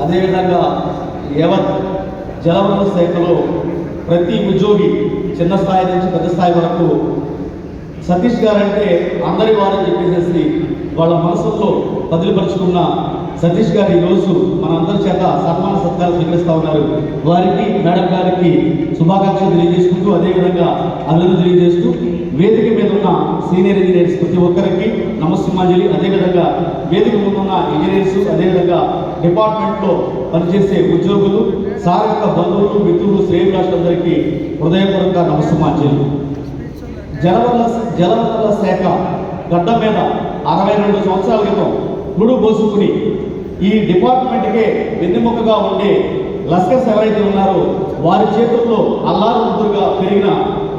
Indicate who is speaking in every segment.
Speaker 1: అదేవిధంగా యవత్ జలవనరుల శాఖలో ప్రతి ఉద్యోగి చిన్న స్థాయి నుంచి పెద్ద స్థాయి వరకు సతీష్ గారు అంటే అందరి వారని చెప్పేసేసి వాళ్ళ మనసుల్లో బదిలిపరుచుకున్న సతీష్ గారు ఈరోజు మన అందరి చేత సన్మాన సత్కారం స్వీకరిస్తూ ఉన్నారు. వారికి మేడం గారికి శుభాకాంక్షలు తెలియజేసుకుంటూ అదేవిధంగా అభివృద్ధి తెలియజేస్తూ వేదిక మీద ఉన్న సీనియర్ ఇంజనీర్స్ ప్రతి ఒక్కరికి పుష్పాంజలి అదేవిధంగా వేదిక ముందున్న ఇంజనీర్స్ అదేవిధంగా డిపార్ట్మెంట్లో పనిచేసే ఉద్యోగులు సార్ యొక్క బంధువులు మిత్రులు శ్రేయభిలాషులందరికీ హృదయపూర్వక నమస్సుమాంజలి. జలవనరుల జలవనరుల శాఖ గడ్డ మీద అరవై రెండు సంవత్సరాల క్రితం గుడు పోసుకుని ఈ డిపార్ట్మెంట్కే వెన్నెముకగా ఉండే లస్కర్స్ ఎవరైతే ఉన్నారో వారి చేతుల్లో అల్లారు ముద్దురుగా పెరిగిన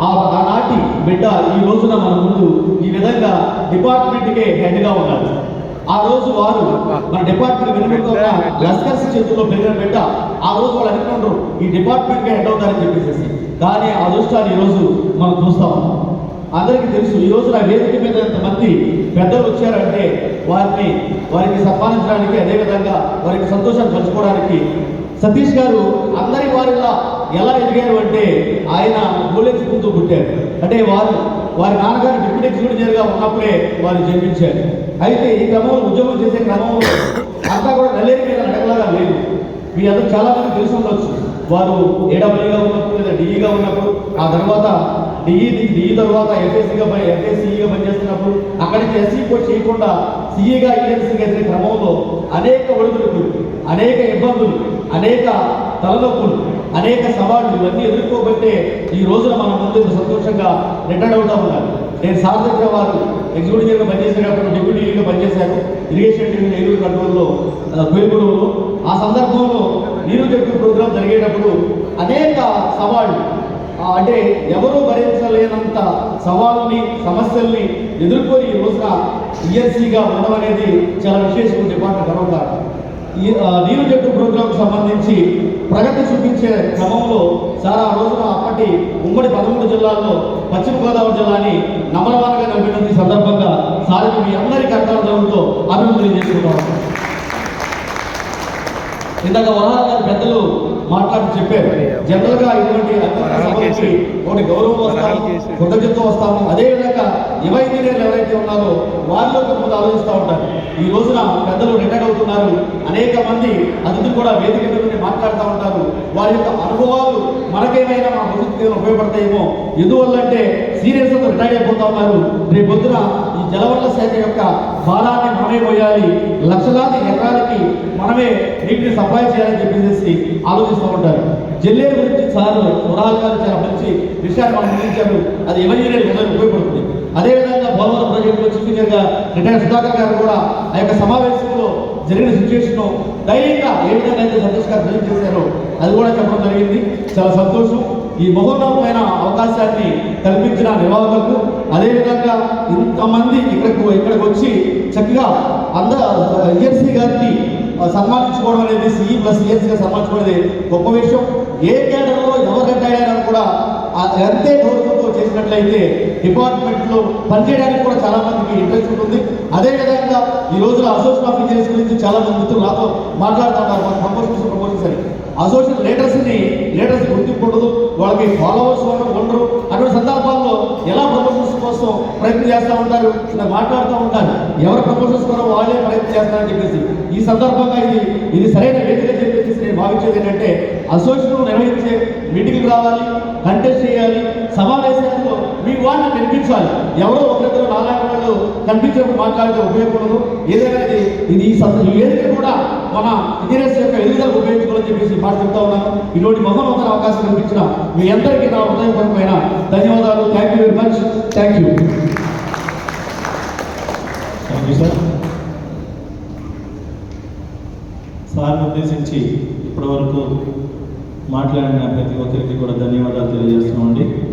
Speaker 1: ఆ ఆనాటి బిడ్డ ఈ రోజున మన ముందు ఈ విధంగా డిపార్ట్మెంట్కే హెడ్గా ఉన్నారు. ఆ రోజు వారు మన డిపార్ట్మెంట్ వెనుకగా లస్కర్స్ చేతుల్లో పెరిగిన బిడ్డ ఆ రోజు వాళ్ళు అనుకుంటారు ఈ డిపార్ట్మెంట్కే హెడ్ అవుతారని చెప్పేసి కానీ ఆ దృష్టాన్ని ఈరోజు రోజు మనం చూస్తా ఉన్నాం. అందరికీ తెలుసు ఈ రోజు నా వేదిక మీద ఎంతమంది పెద్దలు వచ్చారంటే వారిని వారికి సన్మానించడానికి అదేవిధంగా వారికి సంతోషాన్ని పంచుకోవడానికి సతీష్ గారు అందరి వారిలా ఎలా ఎదిగారు అంటే ఆయన మూలెచ్చుకుంటూ పుట్టారు. అంటే వారు వారి నాన్నగారు డిప్యూటీ ఎగ్జిక్యూటివ్గా ఉన్నప్పుడే వారు జన్మించారు. అయితే ఈ క్రమంలో ఉద్యోగం చేసే క్రమంలో అంతా కూడా నల్లేరు మీద నడకలాగా లేదు. మీ అందరూ చాలా మంది తెలిసి ఉండొచ్చు. వారు ఏడబ్ల్యూగా ఉన్నప్పుడు లేదా డిఈగా ఉన్నప్పుడు ఆ తర్వాత డిఈ డిఈ తర్వాత ఎఫ్ఎస్సీగా ఎఫ్ఎస్సీగా పనిచేస్తున్నప్పుడు అక్కడి నుంచి ఎస్సీ కూడా చేయకుండా సిఈగా ఈఎన్సీగా ఎదిగే క్రమంలో అనేక ఒడిదుడుకులు అనేక ఇబ్బందులు అనేక తలనొప్పులు అనేక సవాళ్ళు ఇవన్నీ ఎదుర్కోబట్టే ఈ రోజున మన ముందు ఇంత సంతోషంగా రిటైర్డ్ అవుతా ఉన్నారు. నేను సార్ వారు ఎగ్జిక్యూటివ్గా పనిచేసేటప్పుడు డిప్యూటీగా పనిచేశాను. ఇరిగేషన్ డివిజన్ ఏలూరు కంట్రోల్లో కోయిగూడూరులో ఆ సందర్భంలో నీరు జట్టు ప్రోగ్రాం జరిగేటప్పుడు అనేక సవాళ్ళు అంటే ఎవరూ భరించలేనంత సవాళ్ళని సమస్యల్ని ఎదుర్కొని ఈ రోజున ఈఎస్సీగా ఉండడం అనేది చాలా విశేషం. డిపార్ట్మెంట్ గర్వకారణం ఈ నీరు జట్టు ప్రోగ్రాంకు సంబంధించి ప్రగతి చూపించే క్రమంలో సార్ ఆ రోజున అప్పటి ఉమ్మడి పదమూడు జిల్లాల్లో పశ్చిమ గోదావరి జిల్లాని నమ్మలవానగా నిలబడిన ఈ సందర్భంగా సార్కి మీ అందరి కర్తవ్యంతో అభివృద్ధి చేసుకున్నాం ఇందాక వరహాల గారు పెద్దలు మాట్లాడి చెప్పారు. జనరల్గా ఇటువంటి సభలకి ఒకటి గౌరవం వస్తాము కృతజ్ఞత వస్తాము. అదేవిధంగా యువ ఇంజనీర్లు ఎవరైతే ఉన్నారో వారిలో కొంతమంది ఆలోచిస్తూ ఉంటారు. ఈ రోజున పెద్దలు రిటైర్ అవుతున్నారు. అనేక మంది అతిథులు కూడా వేదిక మీద మాట్లాడుతూ ఉంటారు. వారి యొక్క అనుభవాలు మనకేమైనా మన భవిష్యత్తు ఉపయోగపడతాయేమో? ఎందువల్ల అంటే సీరియస్గా రిటైర్ అయిపోతా ఉన్నారు. రేపు పొద్దున ఈ జలవనరుల శాఖ యొక్క భారాన్ని మనమే పోయాలి. లక్షలాది ఎకరాలకి మనమే నీటిని సప్లై చేయాలని చెప్పేసి ఆలోచిస్తూ ఉంటారు. జల్లేరు గురించి సార్ సురాలు గారు చాలా మంచి విషయాన్ని మనం అందించారు అది ఎవరి ఉపయోగపడుతుంది? అదేవిధంగా పోలవరం ప్రాజెక్టులో చీఫ్ ఇంజనీర్గా రిటైర్ సుధాకర్ గారు కూడా ఆ యొక్క సమావేశంలో జరిగిన సిచ్యువేషన్ ధైర్యంగా ఏ విధంగా అయితే సంతోష్ గారు ప్రజెంట్ చేశారో అది కూడా చెప్పడం జరిగింది. చాలా సంతోషం. ఈ మహోన్నతమైన అవకాశాన్ని కల్పించిన నిర్వాహకులకు అదేవిధంగా ఇంతమంది ఇక్కడకు ఇక్కడికి వచ్చి చక్కగా అంద ఈఎన్సీ గారిని సన్మానించుకోవడం అనేది సిఈ ప్లస్ e ఈఎన్సీగా సన్మానించుకోవడం గొప్ప విషయం. ఏ కేటర్లో ఎవరు రిటైర్ అయినా కూడా అంతే చేసినట్లయితే డిపార్ట్మెంట్లో పనిచేయడానికి కూడా చాలా మందికి ఇంట్రెస్ట్ ఉంటుంది. అదేవిధంగా ఈ రోజున అసోసియేషన్ ఆఫ్ ఇంజనీర్స్ గురించి చాలా మంది మిత్రులు నాతో మాట్లాడుతున్నారు. మన ప్రపోజల్స్ ప్రపోజల్స్ అని అసోసియేషన్ లీడర్స్ని లీడర్స్ గుర్తింపు ఉండదు వాళ్ళకి ఫాలోవర్స్ ఉండరు. అటువంటి సందర్భాల్లో ఎలా ప్రమోషన్స్ కోసం ప్రయత్నం చేస్తూ ఉంటారు? ఇలా మాట్లాడుతూ ఉంటారు. ఎవరు ప్రమోషన్స్ కోసం వాళ్ళే ప్రయత్నం చేస్తారని చెప్పేసి. ఈ సందర్భంగా ఇది ఇది సరైన వేదిక చెప్పేసి నేను భావించేది ఏంటంటే అసోసియేషన్ నిర్వహించే మీటింగ్కి రావాలి కంటెస్ట్ చేయాలి సమావేశం వాళ్ళు కనిపించాలి. ఎవరో ఒకరిద్దరు నాలుగు వాళ్ళు కనిపించినప్పుడు మాట్లాడితే ఉపయోగపడదు. ఏదైనా ఇది ఇది ఈ సంద- వేదిక కూడా మన ఇంజనీర్స్ యొక్క ఎదుగుదల ఉపయోగించుకోవాలని చెప్పేసి మాట చెప్తా ఉన్నాను. ఇటువంటి మహోన్నత అవకాశం కల్పించిన మీ అందరికీ నా హృదయపూర్వకమైన ధన్యవాదాలు. Thank you very much thank you
Speaker 2: thank you sir సార్ని ఉద్దేశించి ఇప్పటివరకు మాట్లాడిన ప్రతి ఒక్కరికి కూడా ధన్యవాదాలు తెలియజేస్తున్నామండి.